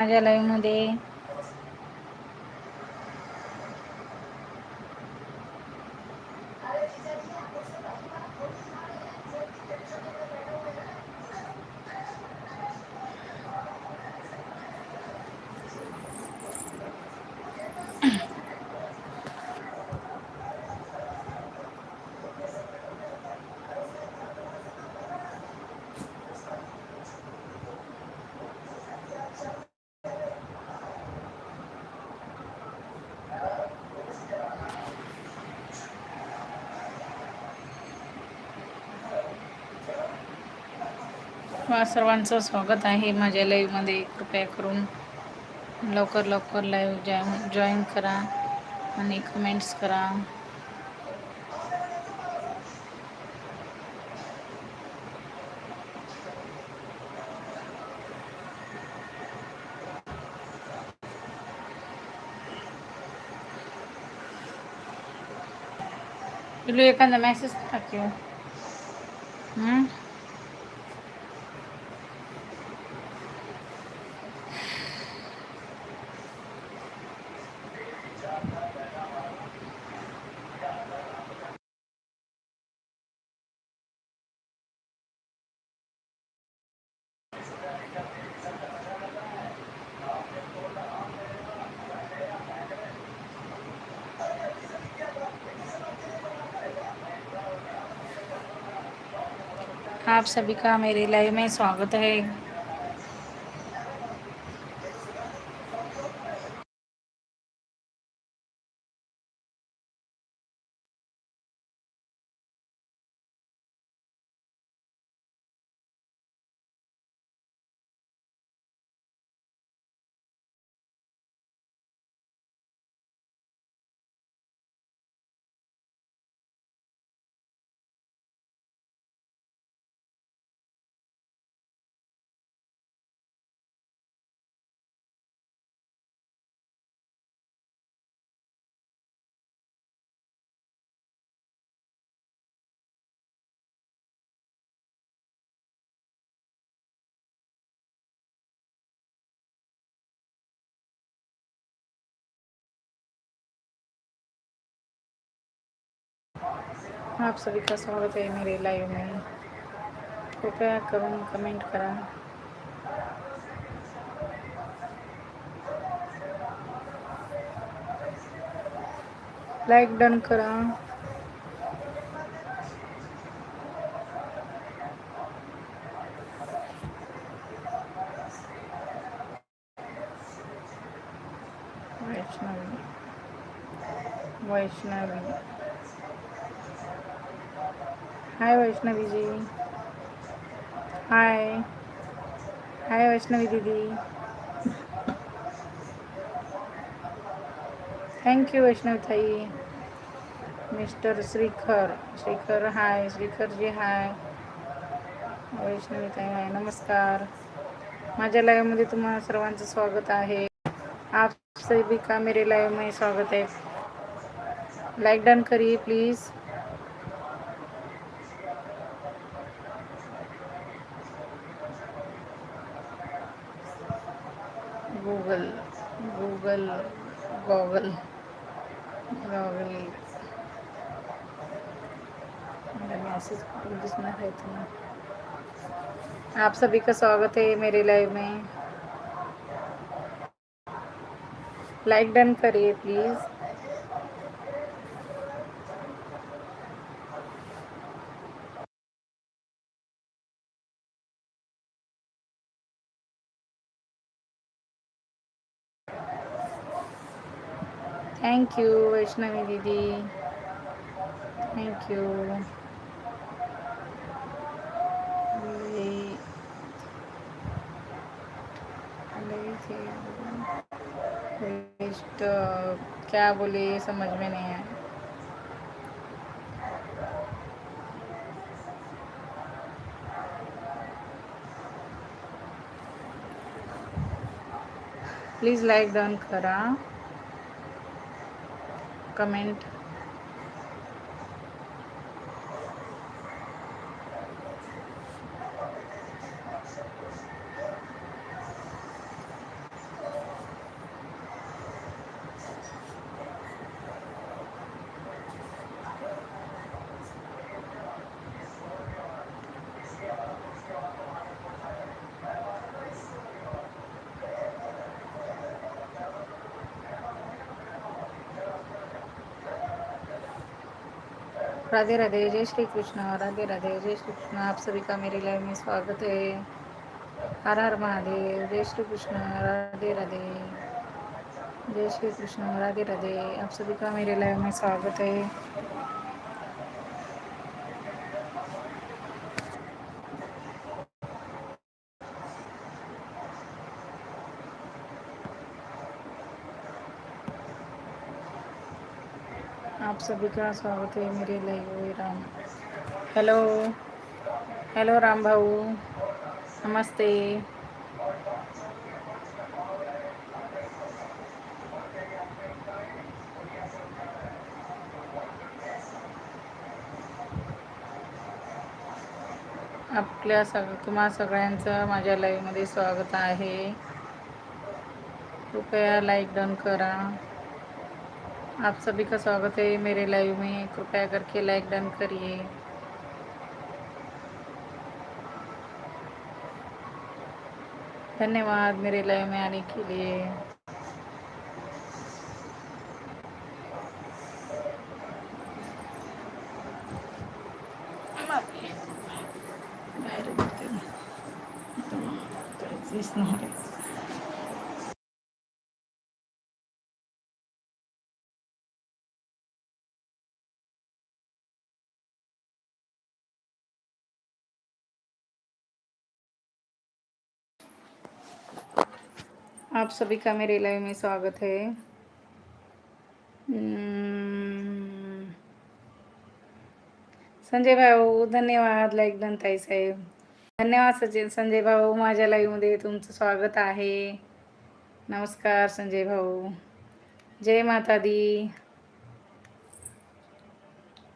माझ्या लाईव्ह किंवा सर्वांचं स्वागत आहे माझ्या लाईव्हमध्ये कृपया करून लवकर लवकर लाईव्ह जॉईन जॉईन करा आणि कमेंट्स करा. पिलू एखादा मेसेज टाकी आप सभी का मेरे लाइव में स्वागत है। आप सभी का स्वागत है मेरे लाइव में। कृपया करूँ कमेंट करा। लाइक डन करा। वैष्णवी। वैष्णवी। हाय वैष्णवीजी. हाय. हाय वैष्णवी दीदी. Thank you वैष्णवीताई. Mister Shrikhar. Shrikhar hi. Shrikhar ji hi. वैष्णवीताई hi. नमस्कार. माझ्या लाईव्हमध्ये तुम्हाला सर्वांचं स्वागत आहे. आप सभी का मेरे लाईव्ह में स्वागत आहे. लाईक डन करिए प्लीज़ गूगल गॉगल गॉगल मैसेज दिसना है आप सभी का स्वागत है मेरे लाइव में। लाइक डन करिए प्लीज़ थँक्यू वैष्णवी दीदी थँक्यू तो क्या बोले समझ में नहीं आया। प्लीज़ लाइक डन करा। कमेंट राधे राधे जय श्री कृष्ण राधे राधे जय श्री कृष्ण आप सभी का मेरी लाइव में स्वागत है। हर हर महादेव जय श्री कृष्ण राधे राधे जय श्री कृष्ण राधे राधे. आप सभी का मेरे लाइव में स्वागत है। आप सभी का स्वागत है मेरे live Ram. Hello hello Ram भाऊ. नमस्ते. आपल्या सग तुम्हा सगळ्यांचं माझ्या लाईव्हमध्ये स्वागत आहे. कृपया लाईक डन करा. आप सभी का स्वागत है मेरे लाइव में। कृपया करके लाइक डन करिए। धन्यवाद मेरे लाइव में आने के लिए। बाहेर आप सभी का मेरे लाइव में स्वागत है। संजय भाऊ धन्यवाद लाईक डन साहेब। धन्यवाद सचिन संजय भाऊ माझ्या लाईव्हमध्ये तुमचं स्वागत आहे. नमस्कार संजय भाऊ. जय माता दी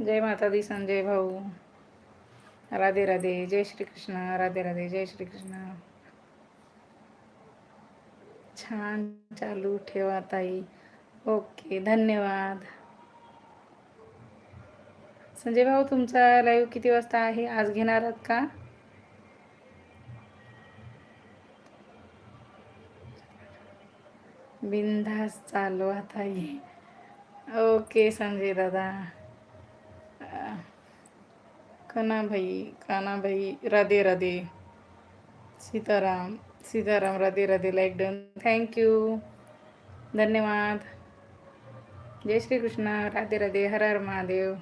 जय माता दी संजय भाऊ. राधे राधे जय श्री कृष्ण राधे राधे जय श्री कृष्ण छान चालू ठेवा ताई. ओके धन्यवाद. संजय भाऊ तुमचा लाईव्ह किती वाजता आहे? आज घेणार आहात का? बिंदास चालवा ताई. ओके संजय दादा. कना भाई काना भाई Radhe Radhe. Sitaram. Sitaram Radhe Radhe like done thank you धन्यवाद. जय श्री कृष्ण राधे राधे हर हर महादेव.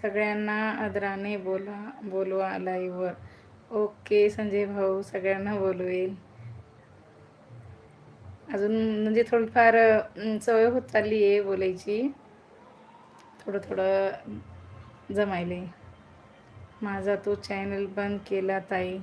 सगळ्यांना आदराने बोला बोलवा लाईव्हवर ओके संजय भाऊ सगळ्यांना बोलवेल. अजून म्हणजे थोडीफार सवय होत चालली आहे बोलायची. थोडं थोडं जमायले. माझा तो चॅनल बंद केला ताई.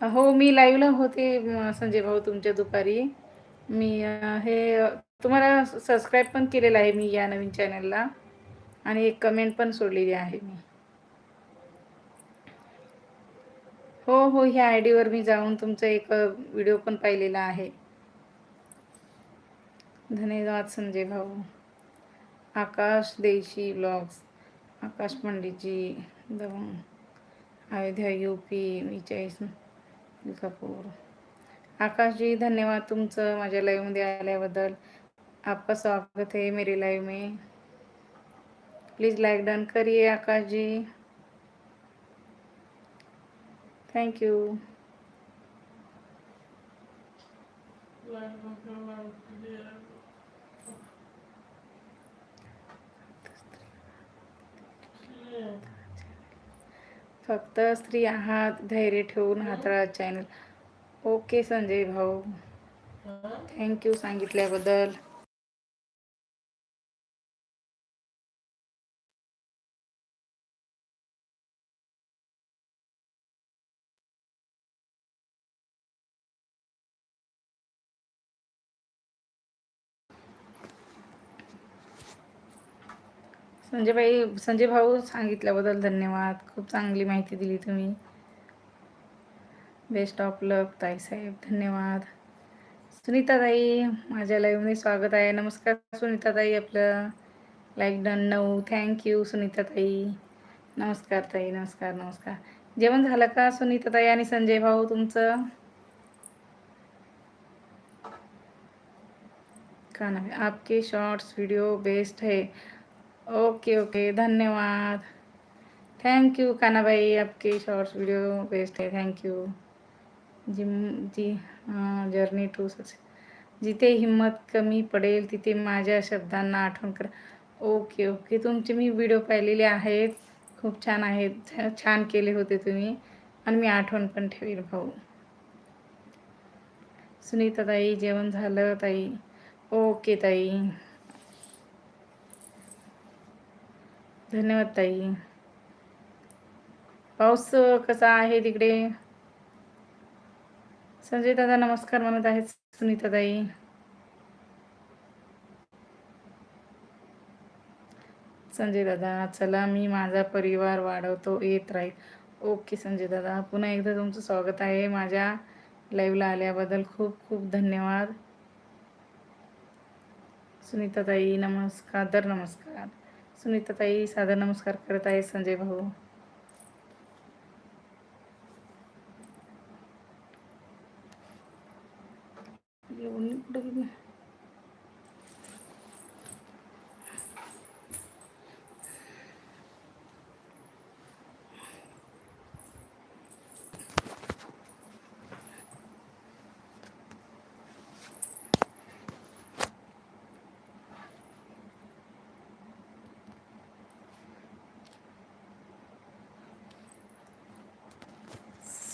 हो मी लाईव्हला होते संजय भाऊ तुमच्या दुपारी. मी हे तुम्हाला सबस्क्राईब पण केलेलं आहे मी या नवीन चॅनलला आणि एक कमेंट पण सोडलेली आहे मी. हो हो ह्या आय डीवर मी जाऊन तुमचा एक व्हिडिओ पण पाहिलेला आहे. धन्यवाद संजय भाऊ. आकाश देशी ब्लॉग्स आकाश पंडितजी दवा अयोध्या यू पी विचाईस कपूर. आकाश जी धन्यवाद तुमचं माझ्या लाईव्हमध्ये आल्याबद्दल. आपका स्वागत है मेरी लाइव में. प्लीज़ लाइक डन करिए आकाश जी थैंक यू फक्त स्त्री आहात धैर्य ठेवून हाताळा चॅनल ओके संजय भाऊ. थँक्यू सांगितल्याबद्दल. म्हणजे संजय भाई संजय भाऊ सांगितल्याबद्दल धन्यवाद. खूप चांगली माहिती दिली तुम्ही. बेस्ट ऑफ लक ताई साहेब धन्यवाद. सुनीता ताई माझ्या लाईव्हमध्ये स्वागत आहे. नमस्कार सुनीता ताई आपलं. लाईक डन नऊ थँक्यू सुनीता ताई नमस्कार ताई नमस्कार नमस्कार. जेवण झालं का सुनीता ताई आणि संजय भाऊ तुमचं? का नाम है आपके शॉर्ट्स वीडियो बेस्ट है. Okay okay. धन्यवाद. Thank you Kanabai. आपके शॉर्ट्स वीडियो बेस्ट है. Thank you ji ji journey to success जिथे हिंमत कमी पडेल तिथे माझ्या शब्दांना आठवण करा. Okay okay. तुमचे मी व्हिडिओ पाहिलेले आहेत. खूप छान आहेत. छान केले होते तुम्ही. आणि मी आठवण पण ठेवेल भाऊ. सुनीता ताई जेवण झालं ताई. ओके ताई. धन्यवाद ताई. पाऊस कसा आहे तिकडे? संजय दादा नमस्कार म्हणत आहेत सुनीता ताई. संजय दादा चला मी माझा परिवार वाढवतो येत राहील. ओके संजय दादा पुन्हा एकदा तुमचं स्वागत आहे. माझ्या लाईव्हला आल्याबद्दल खूप खूप धन्यवाद. सुनीता ताई नमस्कार तर नमस्कार. सुनीताताई साधा सादर नमस्कार करत आहे संजय भाऊ.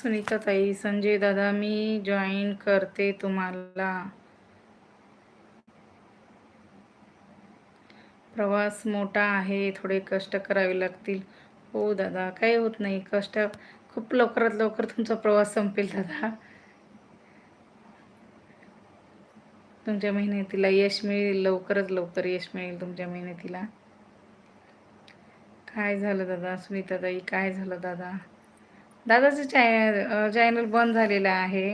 सुनीता ताई संजय दादा मी जॉईन करते तुम्हाला. प्रवास मोठा आहे थोडे कष्ट करावे लागतील. हो दादा काही होत नाही कष्ट खूप लवकरात लवकर तुमचा प्रवास संपेल दादा. तुमच्या मेहनतीला यश मिळेल लवकरच लवकर यश मिळेल तुमच्या मेहनतीला. काय झालं दादा सुनीता ताई काय झालं दादा? दादाचं चॅनल चॅनल बंद झालेलं आहे.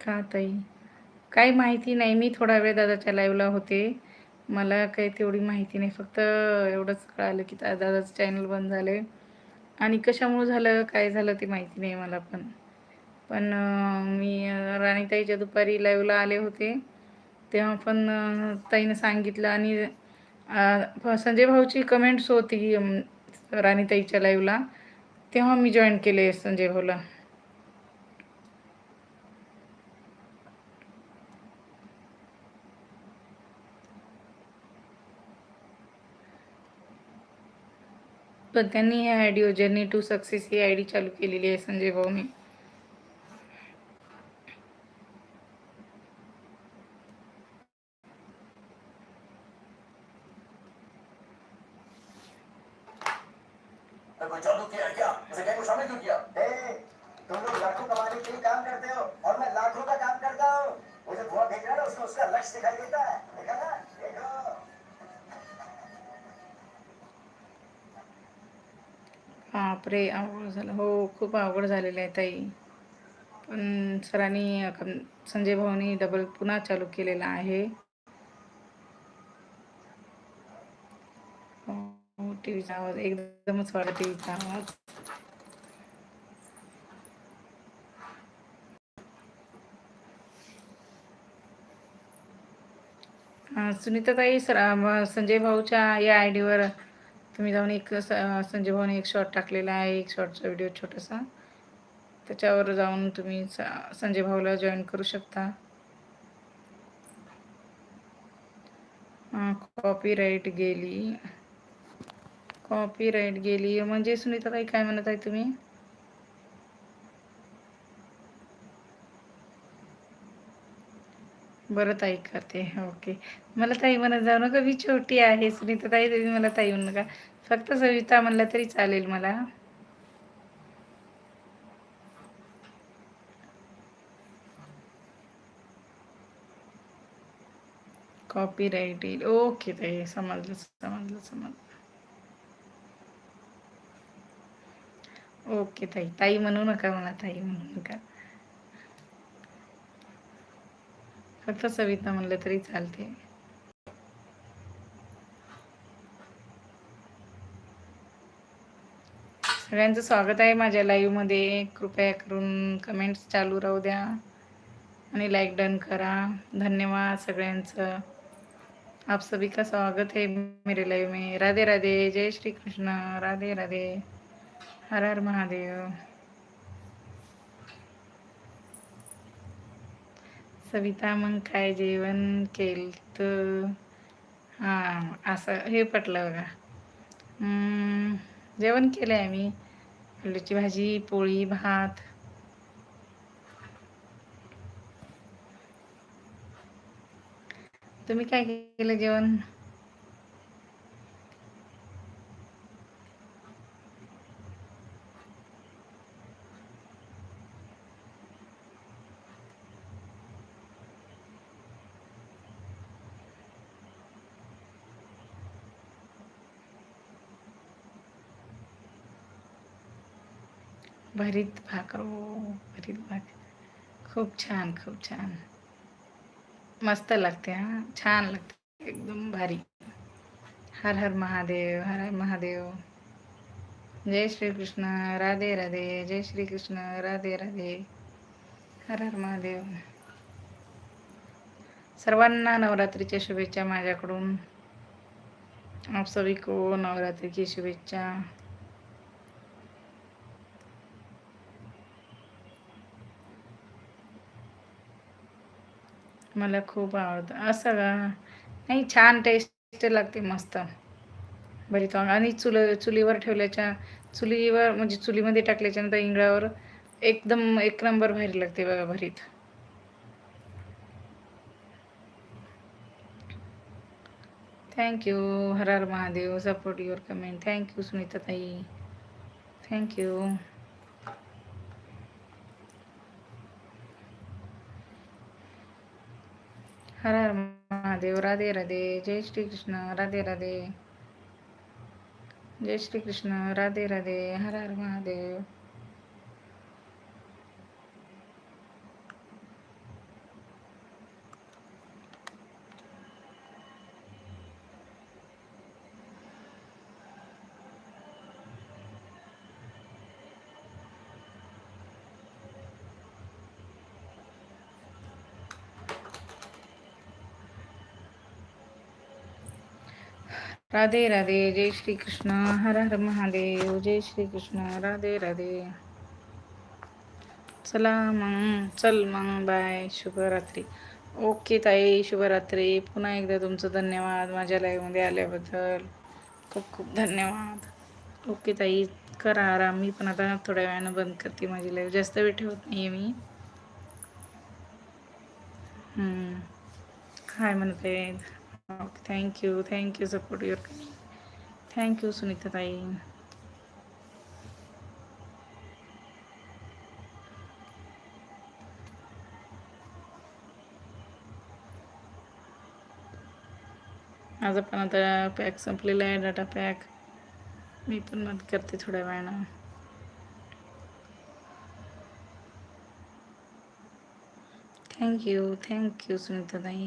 का ताई? काही माहिती नाही. मी थोडा वेळ दादाच्या लाईव्हला होते. मला काही तेवढी माहिती नाही. फक्त एवढंच कळालं की दादाचं चॅनल बंद झालं आणि कशामुळे झालं काय झालं ते माहिती नाही मला पण. पण मी राणीताईच्या दुपारी लाईव्हला आले होते. तेव्हा पण ताईनं सांगितलं आणि संजय भाऊची कमेंट्स होती राणीताईच्या लाईव्हला तेव्हा मी जॉईन केले संजय भाऊला. पण त्यांनी ही I D journey to success he I D चालू केलेली आहे संजय भाऊनी कोई चालू किया क्या इसे गैंग को शामिल क्यों किया ए, तुम लोग लाखों कमाने के लिए काम करते हो और मैं लाखों का काम करता हूँ वो जो धुआं फेंक रहा है ना उसका लक्ष्य दिखाई देता है देखा ना देखो बापरे अवघड झालं. हो खूप अवघड झालेलं आहे ताई. पण सरांनी संजय भाऊनी डबल पुन्हा चालू केलेला आहे. हो टी व्हीचा आवाज एकदमच वाढला टी व्हीचा आवाज. सुनीताताई सर संजय भाऊच्या या आय डीवर तुम्ही जाऊन एक स- संजय भाऊने एक शॉर्ट टाकलेला आहे एक शॉर्टचा व्हिडिओ छोटासा. त्याच्यावर जाऊन तुम्ही स- संजय भाऊला जॉईन करू शकता. कॉपीराईट गेली. कॉपीराईट गेली. म्हणजे सुनीताताई काय म्हणत आहे तुम्ही? बरं ताई करते. ओके. मला ताई म्हणत जाऊ नका मी छोटी आहे सुनीता ताई तुम्ही मला ताई म्हणू नका. फक्त सविता म्हणलं तरी चालेल मला. कॉपीराईट येईल ओके ताई समजलं समजलं समजलं. ओके ताई ताई म्हणू नका मला ताई म्हणू नका. फक्त सविता म्हणलं तरी चालते. सगळ्यांचं स्वागत आहे माझ्या लाईव्हमध्ये कृपया करून कमेंट्स चालू राहू द्या. आणि लाईक डन करा. धन्यवाद सगळ्यांचं. आप सभी का स्वागत है मेरे लाइव में. राधे राधे जय श्री कृष्ण. राधे राधे हर हर महादेव. सविता मग काय जेवण केलं तर हां असं हे पटलं बघा. जेवण केलं आहे आम्ही. आलूची भाजी पोळी भात. तुम्ही काय केलं जेवण? भरीत भाकर ओ भरीत भाकर खूप छान खूप छान. मस्त लागते हां. छान लागते. एकदम भारी. हर हर महादेव हर हर महादेव. जय श्री कृष्ण राधे राधे. जय श्री कृष्ण राधे राधे. हर हर महादेव. सर्वांना नवरात्रीच्या शुभेच्छा माझ्याकडून. आप सभी को नवरात्री की शुभेच्छा. मला खूप आवडतं. असं का? नाही छान टेस्ट लागते मस्त. भरीत वांग आणि चुल चुलीवर ठेवल्याच्या चुलीवर म्हणजे चुलीमध्ये टाकल्याच्यानंतर इंगळावर एकदम एक नंबर भारी लागते बघा भरीत. Thank you Har Har Mahadev. Support your comment thank you Sunita ताई थँक्यू हर हर महादेव राधे राधे जय श्री कृष्ण राधे राधे जय श्री कृष्ण राधे राधे हर राधे राधे जय श्री कृष्ण हर हर महादेव जय श्री कृष्ण राधे राधे। चला मग चल मग बाय शुभरात्री। ओके ताई शुभरात्री. पुन्हा एकदा तुमचं धन्यवाद माझ्या लाईव्हमध्ये आल्याबद्दल. खूप खूप धन्यवाद. ओके ताई करा आराम. मी पण आता थोड्या वेळानं बंद करते माझी लाईव्ह जास्त वेळ ठेवत नाही आहे मी काय म्हणते okay thank you thank you support your thank you Sunita ताई माझं पण आता पॅक संपलेला आहे डाटा पॅक मी पण मत करते थोड्या वेळानं. थँक्यू थँक्यू सुनीता ताई